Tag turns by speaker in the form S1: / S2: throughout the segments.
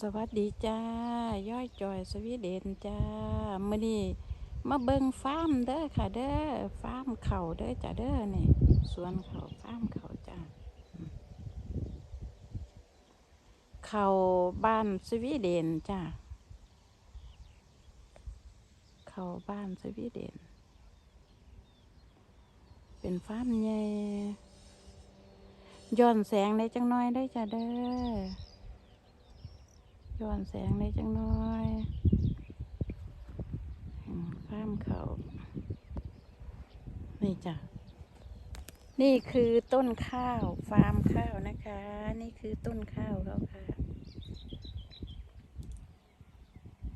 S1: สวัสดีจ้าย่อยจอยสวีเดนจ้ามื่อนี้มาเบิงฟาร์มเด้อค่ะเด้อฟาร์มเข่าเด้อจ้าเด้อนี่สวนเขาฟาร์มเขาจ้าเขาบ้านสวีเดนจ้าเขาบ้านสวีเดน เป็นฟาร์มใหญ่ย้อนแสงได้จังน้อยได้จ้าเด้อ ย้อนแสงได้จังน้อยอืมฟาร์มเขา นี่จ้ะ นี่คือต้นข้าวฟาร์มข้าวนะคะ นี่คือต้นข้าวเขาค่ะ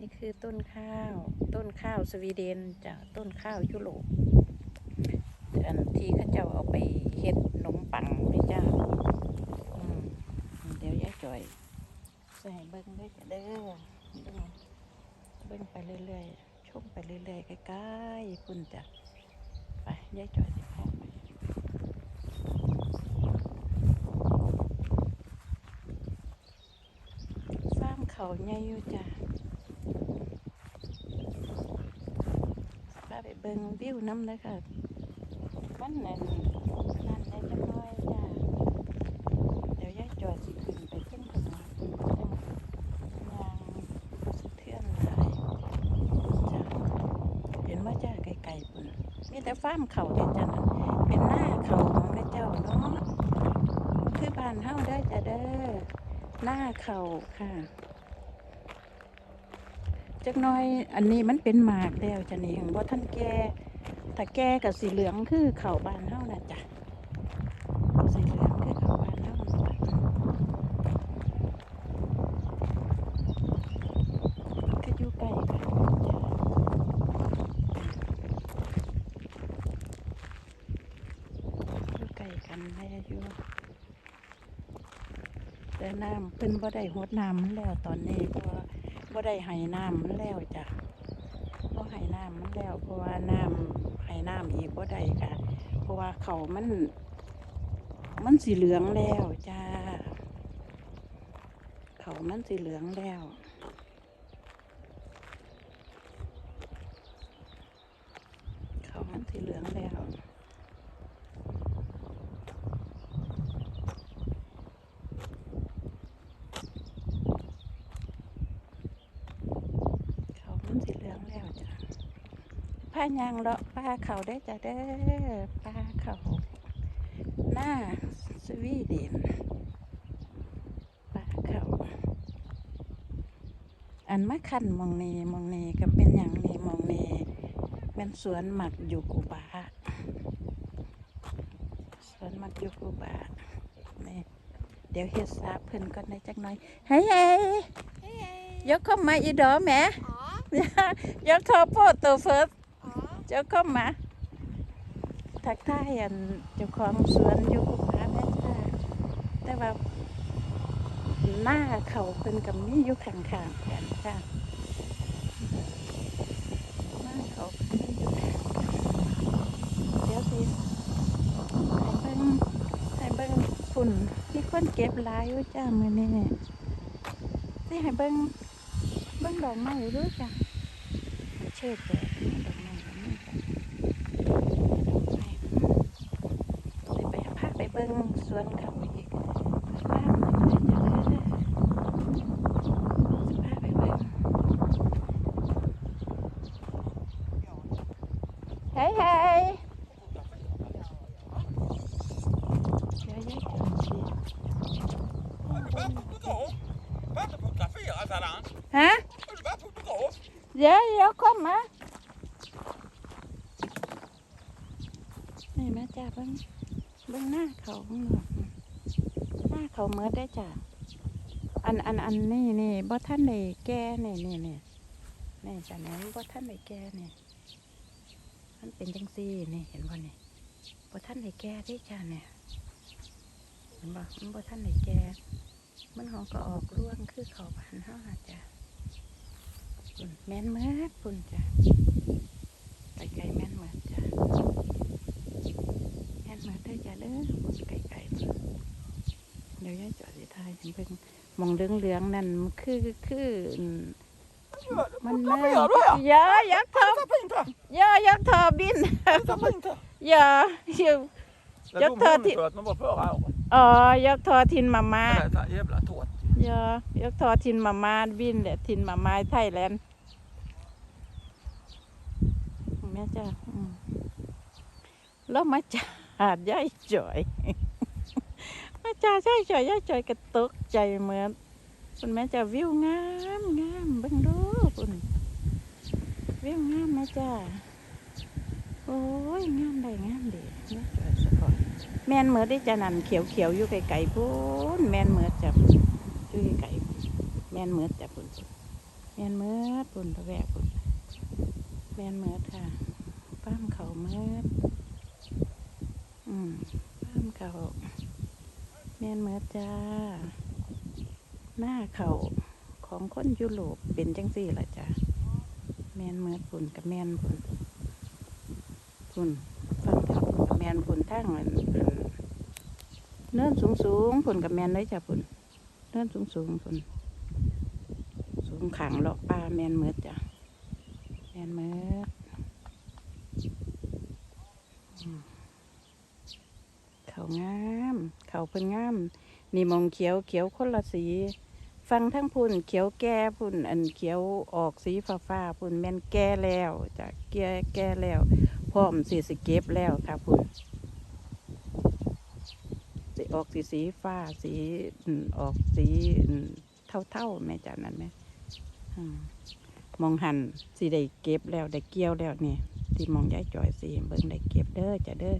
S1: นี่คือต้นข้าว ต้นข้าวสวีเดนจ้ะ ต้นข้าวยุโรปอันที่ข้าเจ้าเอาไปเฮ็ดขนมปังนี่จ้ะอืมเดี๋ยวยายจ่อย ใส่เบิ้งได้จะเด้อเบิ้งไปเรื่อยๆชมไปเรื่อยๆใกล้ๆพุ่นจ้ะไปย้ายจอยสิพาไปฟามเขาใหญ่อยู่จ้ะพาไปเบิ้งวิวน้ำเลยค่ะมันนั่นนั่นได้จังน้อยจ้ะเดี๋ยวย้ายจอยสิขึ้นไปขึ้นข้างบนพุ่นจัง ยางสะเทือนหลายจ้ะเห็นว่าจ้า ไกลๆปุ่นมีแต่ฟาร์มเขาเด้จ้ะนั่นเป็นหน้าเขาของพระเจ้าเนาะคือบ้านเฮาได้จ้ะเด้อหน้าเขาค่ะจักน้อยอันนี้มันเป็นหมากแล้วจ้ะนี่ของบ่ท่านแก่ถ้าแก่กับสีเหลืองคือเขาบ้านเฮานะจ้ะสีเหลืองคือเขาบ้านเฮาน่ะจ้ะ ก็อยู่ใกล้กันจ้ะอยู่ใกล้กั นแม่อยู่แต่น้ำเพิ่นบ่ได้หดน้ำแล้วตอนนี้เพราะว่าบ่ได้ให้น้ำแล้วจ้ะบ่ให้น้ำแล้ว เพราะว่าน้ำให้น้ำอีกบ่ได้ค่ะ เพราะว่าเขามัน มันสีเหลืองแล้วจ้าเขามันสีเหลืองแล้วเขามันสีเหลืองแล้ว เขามันสีเหลืองแล้วจ้ะ ผ้ายางเลาะป้าเขาได้จ้ะเด้อป้าเขาหน้าสวีเดนป้าเขาอันมาคันหมองนี้มองนี้ก็เป็นอย่างนี้มองนี้เป็นสวนหมักอยู่กูบาสวนหมักอยู่กูบานี่เดี๋ยวเฮ็ดซาเพิ่นก่อนในจักหน่อยเฮ้ยเฮ้ยยกเข้ามาอีดอแหม่
S2: Ja,
S1: ยกทอโพดตัวเฟิร์ส
S2: ja.
S1: เจ้าเข้ามา ทักทายอันเจ้าของสวนอยู่กูบาแม่จ้าแต่ว่าหน้าเขาเพิ่นกับมีอยู่ข้างๆกันจ้าบ้าเขาไม่อยู่แถวเดี๋ยวสิให้เบิ่งให้เบิ่งฝุ่นมีคนเก็บลายอยู่จ้ามือนี้สิให้เบิ่งเบิ่งดอกไม้อยู่ด้วยจ้ะเชิดเลยดอกไม้ดอกไม้จ้ะดอกไม้สิไปพาไป เบิ่งสวนเขาอีกบ้านมัน บงหน้าเขาข้างนอกหน้าเขาเมื่อได้จ้ะอันอันอันนี่นี่บ่ท่านในแก่เนี่ยเนี่ยเนี่ยนี่จ้ะนี่ยบ่ท่านในแก่เนี่ยมันเป็นจังซี่นี่ยเห็นบ่นี่ยบ่ท่านในแก่ได้จ้ะเนี่ยเห็นบ่มันบ่ท่านในแก่มันหองก็ออกร่วงคือเขาพันห้าจ้ะแม่นเมื่อปุ่นจ้ะไปไกลม่นเมื่อจ้ะแม่นเมื่อได้อจ้ะเด้อปุ่นไก่ไก่ปุ่นเดี๋ยวยายจอดสิทายถึงเป็นฟมองเหลืองๆนั่นมันคือคืออืมมัน
S3: Hva
S1: น่า
S3: gjør du her?
S1: อย่าอย่าท
S3: Ta på inte! ำ
S1: อย่าอย่าทอบิน
S3: Ta på inte!
S1: อย่าอย่า
S3: Det
S1: Jag
S3: er dum
S1: tar
S3: hund
S1: till-
S3: for at man var før her.
S1: อ๋ออย่าทอทินมามา
S3: Det er et jævla tåt.
S1: อย่าอย่าทอทินมามาบินแหละทินมามาไทยแลนด์แม่จ้าอืมแล้วมาจาดย่ายจ่อยมา จาดย่ายจ่อยย่าจ่อยกระตกใจเหมือนคุณแม่จะวิวงามงามเบิ่งดูคุณวิวงามแม่จ้าโอ้ยงามได้งามดีแม่จ่อยสปอร์ตแม่นเหมือได้จะนั่นเขียวเขียวอยู่ไกลๆพูนแม่นเหมือนจะอยู่ไกลแม่นเหมือนจะพุ่นแม่นเหมือนพุ่นตะแวกพุ่นแม่นเหมือนค่ะป้ามเขาเหมือนอืมป้ามเขา แม่นเหมือจ้า หน้าเขาของคนยุโรปเป็นจังสี่ละจ้ะแมนเมือปุ่นกับแมนปุ่นปุ่นฟังทากับแมนปุ่นทั้งอันอันเนินสูงสูงปุ่นกับแมนเลยจ้ะปุ่นเนินสูงสูงปุ่นสูงขังเลาะป่าแมนเมือจ้ะแมนเมืออืม เขางามเขาเพิ่นงามนี่มองเขียวเขียวคนละสีฟังทั้งพุ่นเขียวแก่พุ่นอันเขียวออกสีฟ้าฟ้าพุ่นแม่นแก่แล้วจะแก่แก่แล้วพร้อมสีสเก็บแล้วค่ะพุ่นสีออกสีสีฟ้าสีออกสีอืมเท่าๆแม่จานั้นไหมมมองหันสีได้เก็บแล้วได้เกี่ยวแล้วนี่ ที่มองย้ายจอยสีเบิ่งได้เก็บเด้อจะเด้อ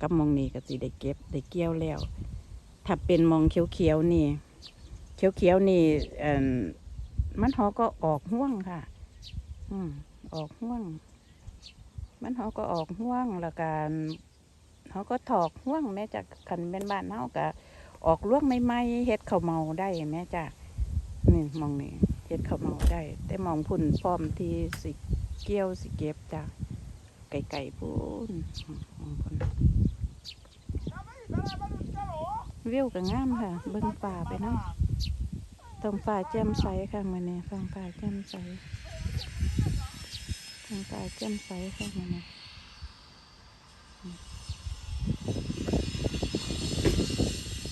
S1: กับมองนี่ก็สีได้เก็บได้เกี่ยวแล้วถ้าเป็นมองเขียวๆนี่ เขียวๆนี่มันหอก็ออกห่วงค่ะ อืมออกห่วง มันหอก็ออกห่วงแล้วกันเขาก็ถอกห่วงแม่จากขันเป็นบ้านเฮาก็ออกล่วงไม่ไม่เฮ็ดเขาเมาได้แม่จ้ะนี่มองนี่เฮ็ดเขาเมาได้ แต่มองพุ่นพร้อมที่สิเกี่ยวสิเก็บจ้ะ ไก่ๆพุ่นอืมมองพุ่นวิวก็งามค่ะ เบิ่งป่าไปเนาะตรงป่าแจ่มใสค่ะมื้อนี้ฟังป่าแจ่มใสทางป่าแจ่มใสค่ะมื้อนี้อืม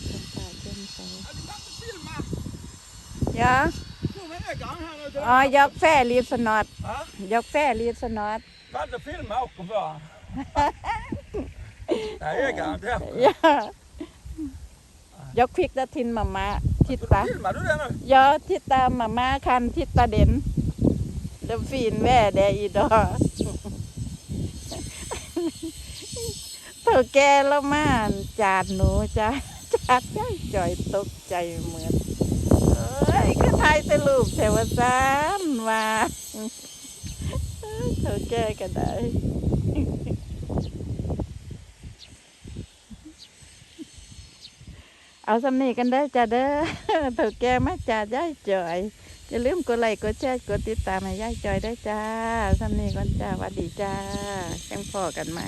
S1: ทางป่าแจ่มใส Ja,
S3: Nå er jeg i gang her nå.
S1: ja jag färdig snart.
S3: Hæ?
S1: Jag färdig snart.
S3: Vent og film meg opp før. Nei, jeg er garantert.
S1: Ja. Jag fick det till mamma. Titta.
S3: Filmer du det nå?
S1: Ja, titta mamma kan titta den. Det är fin väder idag. เถ่าแกแล้วมาจาดหนูจ้าจาดย่อยจ่อยตกใจเหมือนเอ้ยก็ถ่ายแต่รูปเทวสานมาเอ้ยเถ่าแกก็ได้เอาสำนีกันได้จ้าเด้อเถ่าแกมาจาย่อยจอยอย่าลืมกดไลค์กดแชร์กดติดตามให้ย่ายจอยได้จ้าสำนีก่อนจ้าวัดดีจ้าแจ้งพอกันไหม